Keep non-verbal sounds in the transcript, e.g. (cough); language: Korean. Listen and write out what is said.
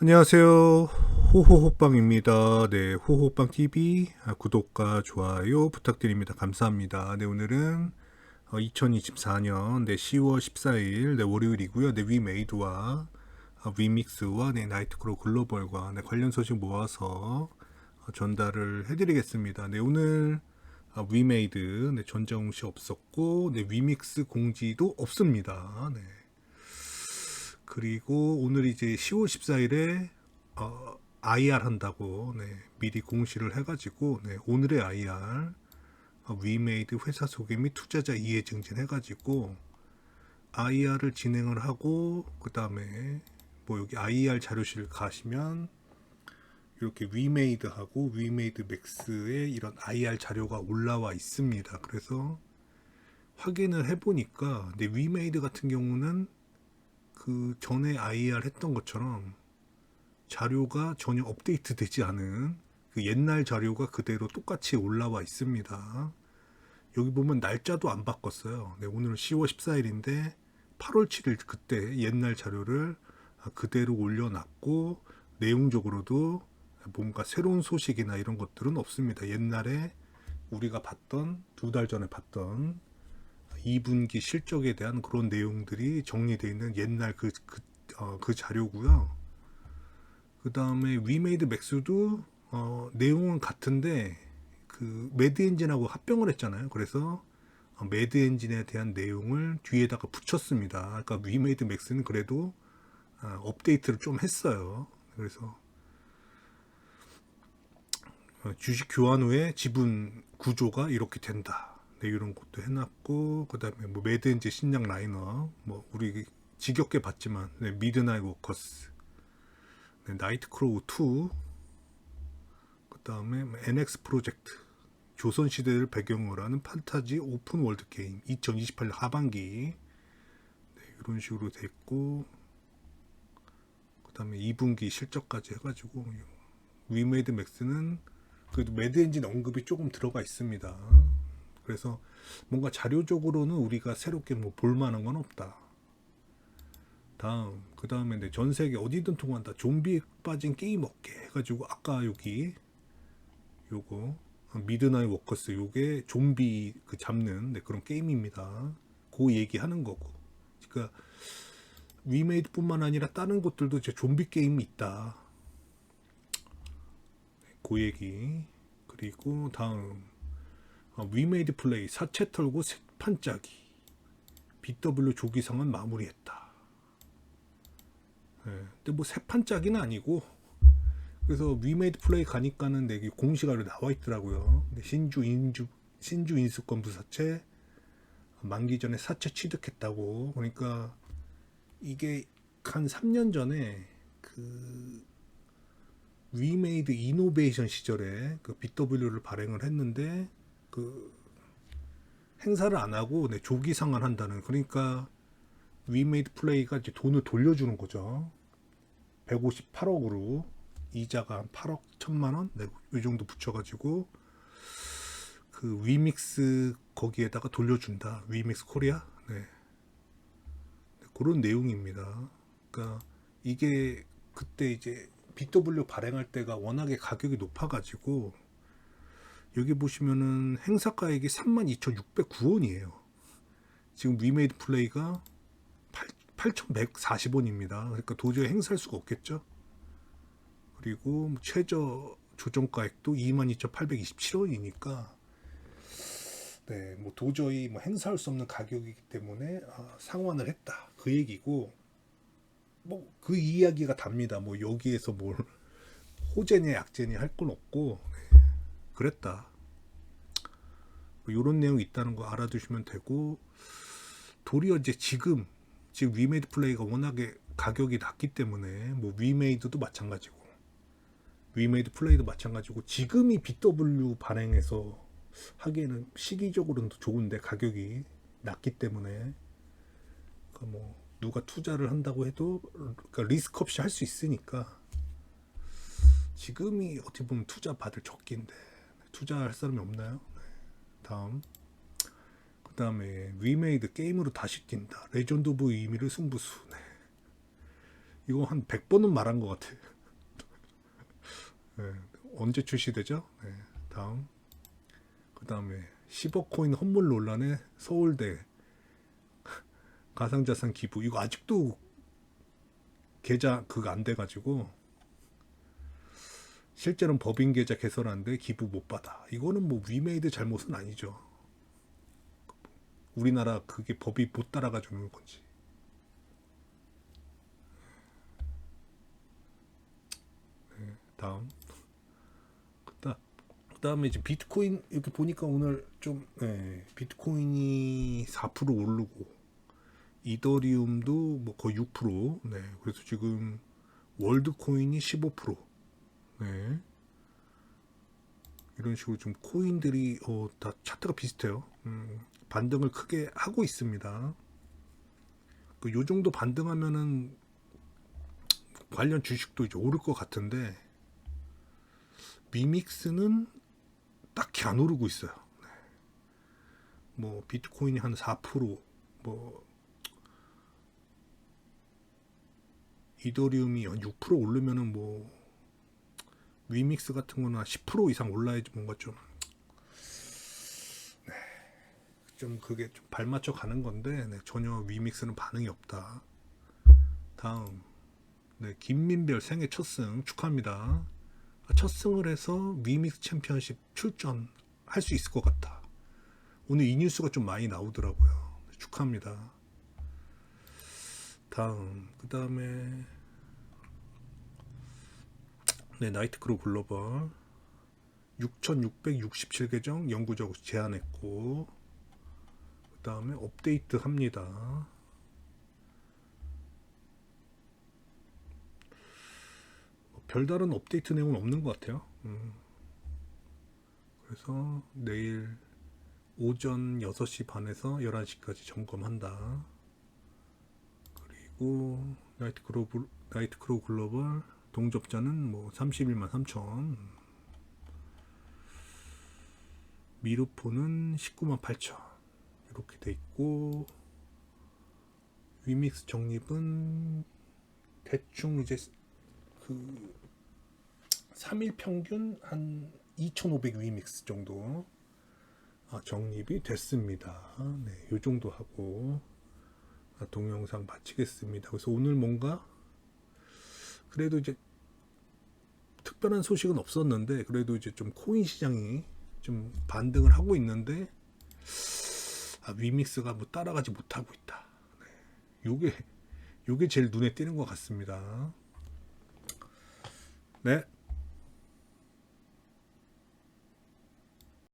안녕하세요. 호호호빵입니다. 네, 호호빵 TV 아, 구독과 좋아요 부탁드립니다. 감사합니다. 네, 오늘은 2024년 네, 10월 14일 네, 월요일이고요. 네, 위메이드와 아, 위믹스와 네, 나이트크로 글로벌과 네, 관련 소식 모아서 어, 전달을 해드리겠습니다. 네, 오늘 아, 위메이드 네, 전자 공시 없었고 네, 위믹스 공지도 없습니다. 네. 그리고 오늘 이제 10월 14일에 어, IR 한다고 네, 미리 공시를 해가지고 네, 오늘의 IR 어, 위메이드 회사 소개 및 투자자 이해 증진 해가지고 IR을 진행을 하고 그 다음에 뭐 여기 IR 자료실 가시면 이렇게 위메이드하고 위메이드 맥스의 이런 IR 자료가 올라와 있습니다. 그래서 확인을 해보니까 근데 위메이드 같은 경우는 그 전에 IR 했던 것처럼 자료가 전혀 업데이트 되지 않은 그 옛날 자료가 그대로 똑같이 올라와 있습니다. 여기 보면 날짜도 안 바꿨어요. 네, 오늘은 10월 14일인데 8월 7일 그때 옛날 자료를 그대로 올려놨고 내용적으로도 뭔가 새로운 소식이나 이런 것들은 없습니다. 옛날에 우리가 봤던 두 달 전에 봤던 2분기 실적에 대한 그런 내용들이 정리되어 있는 옛날 그, 그, 어, 그 자료고요. 그 다음에 위메이드 맥스도 어, 내용은 같은데 그 매드 엔진하고 합병을 했잖아요. 그래서 어, 매드 엔진에 대한 내용을 뒤에다가 붙였습니다. 그러니까 위메이드 맥스는 그래도 어, 업데이트를 좀 했어요. 그래서 어, 주식 교환 후에 지분 구조가 이렇게 된다. 네, 이런 것도 해놨고 그 다음에 뭐 매드엔지 신작 라이너 뭐 우리 지겹게 봤지만 네, 미드나잇 워커스 네, 나이트 크로우 2 그 다음에 NX 프로젝트 조선 시대를 배경으로 하는 판타지 오픈 월드 게임 2028년 하반기 네, 이런 식으로 됐고 그 다음에 2분기 실적까지 해가지고 위메이드 맥스는 그래도 매드 엔진 언급이 조금 들어가 있습니다. 그래서 뭔가 자료적으로는 우리가 새롭게 뭐 볼만한 건 없다. 다음 그 다음에 네, 전 세계 어디든 통한다. 좀비 빠진 게임 업계 해가지고 아까 여기 요거 미드나잇 워커스 요게 좀비 그 잡는 네, 그런 게임입니다. 그 얘기하는 거고. 그러니까 위메이드뿐만 아니라 다른 곳들도 이제 좀비 게임이 있다. 그 얘기. 그리고 다음 위메이드 플레이 사채 털고 색판 짜기 BW 조기상은 마무리했다. 네, 근데 뭐 세판 짜기는 아니고 그래서 위메이드 플레이 가니까는 내게 공시가 나와 있더라고요. 신주 인주 신주 인수권 부사채 만기 전에 사채 취득했다고 그러니까 이게 한 3년 전에 그 위메이드 이노베이션 시절에 그 BW를 발행을 했는데 그 행사를 안 하고 네, 조기 상환한다는 그러니까 위메이드 플레이가 이제 돈을 돌려주는 거죠. 158억으로 이자가 한 8억 1천만 원, 네, 이 정도 붙여가지고 그 위믹스 거기에다가 돌려준다. 위믹스 코리아, 네. 네 그런 내용입니다. 그러니까 이게 그때 이제 BW 발행할 때가 워낙에 가격이 높아가지고 여기 보시면은 행사 가액이 32,609원이에요. 지금 위메이드 플레이가 8,140원입니다. 그러니까 도저히 행사할 수가 없겠죠. 그리고 뭐 최저 조정 가액도 22,827원이니까 네, 뭐 도저히 뭐 행사할 수 없는 가격이기 때문에 아, 상환을 했다. 그 얘기고 뭐 그 이야기가 답니다. 뭐 여기에서 뭘 (laughs) 호재냐 약재냐 할 건 없고 그랬다. 뭐 이런 내용이 있다는 거 알아두시면 되고 도리어 이제 지금 지금 위메이드 플레이가 워낙에 가격이 낮기 때문에 뭐 위메이드도 마찬가지고 위메이드 플레이도 마찬가지고 지금이 BW 발행해서 하기에는 시기적으로는 좋은데 가격이 낮기 때문에 그러니까 뭐 누가 투자를 한다고 해도 그러니까 리스크 없이 할 수 있으니까 지금이 어떻게 보면 투자 받을 적기인데 투자할 사람이 없나요? 네. 다음 그 다음에 위메이드 게임으로 다시 뛴다 레전드 오브 의미를 승부수 네. 이거 한 100번은 말한 것 같아. 네, 언제 출시되죠? 네, 다음. 그 다음에 10억 코인 선물 논란에 서울대 가상자산 기부. 이거 아직도 계좌 그거 안 돼가지고 실제로는 법인 계좌 개설하는데 기부 못 받아. 이거는 뭐 위메이드 잘못은 아니죠. 우리나라 그게 법이 못 따라가지고 그런 건지. 네, 다음. 그다 그다음에 이제 비트코인 이렇게 보니까 오늘 좀 네, 비트코인이 4% 오르고 이더리움도 뭐 거의 6%. 네. 그래서 지금 월드코인이 15%. 네. 이런 식으로 좀 코인들이 어, 다 차트가 비슷해요. 음, 반등을 크게 하고 있습니다. 그 요 정도 반등하면은 관련 주식도 이제 오를 것 같은데 미믹스는 딱히 안 오르고 있어요. 네. 뭐 비트코인이 한 4%뭐 이더리움이 한 6% 오르면은 뭐 위믹스 같은 거는 한10% 이상 올라야지 뭔가 좀, 네, 좀 그게 좀 발맞춰 가는 건데 네, 전혀 위믹스는 반응이 없다. 다음, 네, 김민별 생애 첫 승 축하합니다. 아, 첫 승을 해서 위믹스 챔피언십 출전 할 수 있을 것 같다. 오늘 이 뉴스가 좀 많이 나오더라고요. 네, 축하합니다. 다음, 그 다음에 네, 나이트크루 글로벌 6,667계정 영구적으로 제한했고 그 다음에 업데이트 합니다. 뭐 별다른 업데이트 내용은 없는 것 같아요. 음. 그래서 내일 오전 6시 반에서 11시까지 점검한다. 그리고 나이트크루 나이트크루 글로벌 동접자는 뭐 31만 3천 미르포는 19만 8천 이렇게 돼 있고 위믹스 적립은 대충 이제 그 3일 평균 한 2,500 위믹스 정도 아, 적립이 됐습니다. 네, 요 정도 하고 아, 동영상 마치겠습니다. 그래서 오늘 뭔가 그래도 이제 특별한 소식은 없었는데 그래도 이제 좀 코인 시장이 좀 반등을 하고 있는데 아, 위믹스가 뭐 따라가지 못하고 있다. 네. 요게 요게 제일 눈에 띄는 것 같습니다. 네,